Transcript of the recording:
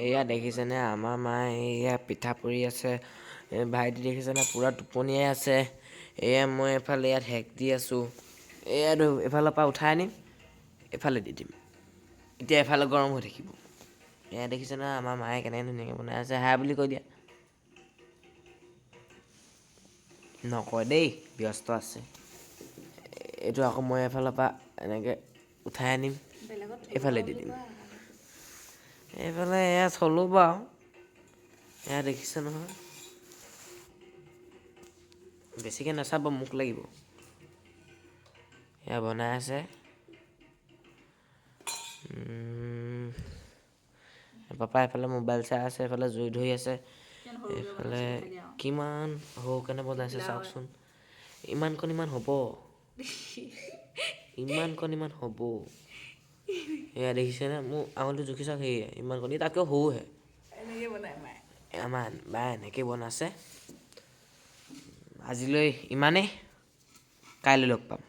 এয়া দেখিছেনে আমাৰ মায়ে এয়া পিঠা পুৰি আছে। ভাইটি দেখিছেনে পূৰা টোপনিয়াই আছে। এয়া মই এফালে ইয়াত সেক দি আছোঁ। এয়াতো এফালৰ পৰা উঠাই আনিম এফালে দি দিম। এতিয়া এফালে গৰম হৈ থাকিব। এয়া দেখিছে নহয় আমাৰ মায়ে কেনেকৈ ধুনীয়াকৈ বনাই আছে। হাই বুলি কৈ দিয়া। নকয় দেই ব্যস্ত আছে। এইটো আকৌ মই এফালৰ পৰা এনেকৈ উঠাই আনিম। এইফালে দি দিম। এইফালে এয়া থলোঁ বাৰু। এয়া দেখিছে নহয়। বেছিকৈ নাচাব মোক লাগিব। এয়া বনাই আছে। পাপা এফালে মোবাইল চাই আছে এফালে জুই ধৰি আছে। এইফালে কিমান সৰুকেনে বনাইছে চাওকচোন। ইমানকণ ইমান হ'ব। ইমানকণ ইমান হ'ব। এয়া দেখিছেনে মোৰ আঙুলিটো জুখি চাওক সেয়ে ইমানকণ ই তাতকৈ সৰুহে আমাৰ বায়ে এনেকৈ বনাইছে। আজিলৈ ইমানেই। কাইলৈ লগ পাম।